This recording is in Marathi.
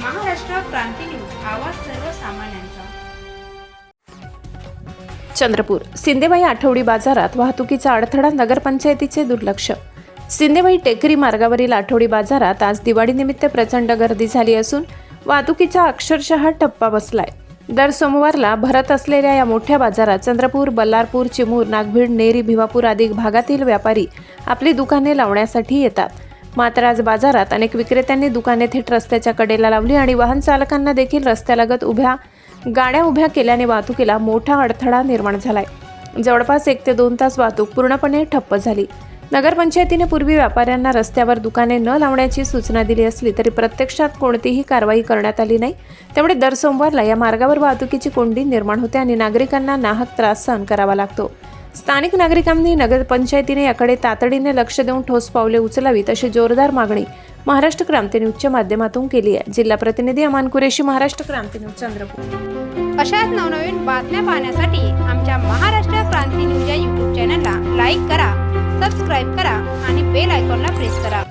क्रांती न्यूज आवाज सर्वसामान्यांचा. चंद्रपूर सिंदेबाई आठवडी बाजारात वाहतुकीचा अडथळा नगरपंचायतीचे दुर्लक्ष. सिंदेबाई टेकरी मार्गावरील आठवडी बाजारात आज दिवाळीनिमित्त प्रचंड गर्दी झाली असून वाहतुकीचा अक्षरशः टप्पा बसलाय. दर सोमवारला भरत असलेल्या या मोठ्या बाजारात चंद्रपूर बल्लारपूर चिमूर नागभीड नेरी भिवापूर आदी भागातील व्यापारी आपली दुकाने लावण्यासाठी येतात. मात्र आज बाजारात अनेक विक्रेत्यांनी दुकाने थेट रस्त्याच्या कडेला लावली आणि वाहन चालकांना देखील रस्त्यालगत उभ्या गाड्या उभ्या केल्याने वाहतुकीला मोठा अडथळा निर्माण झालाय. जवळपास एक ते दोन तास वाहतूक पूर्णपणे ठप्प झाली. नगरपंचायतीने पूर्वी व्यापाऱ्यांना रस्त्यावर दुकाने न लावण्याची सूचना दिली असली तरी प्रत्यक्षात कोणतीही कारवाई करण्यात आली नाही. त्यामुळे दर सोमवारला या मार्गावर वाहतुकीची कोंडी निर्माण होते आणि नागरिकांना नाहक त्रास सहन करावा लागतो. स्थानिक नागरिकांनी नगरपंचायतीने याकडे तातडीने लक्ष देऊन ठोस पावले उचलावीत अशी जोरदार मागणी महाराष्ट्र क्रांती न्यूजच्या माध्यमातून केली आहे. जिल्हा प्रतिनिधी अमान कुरेशी महाराष्ट्र क्रांती न्यूज चंद्रपूर. अशाच नवनवीन बातम्या पाहण्यासाठी आमच्या महाराष्ट्र क्रांती न्यूज या यूट्यूब चॅनलला लाईक करा सबस्क्राईब करा आणि बेल आयकॉनला प्रेस करा.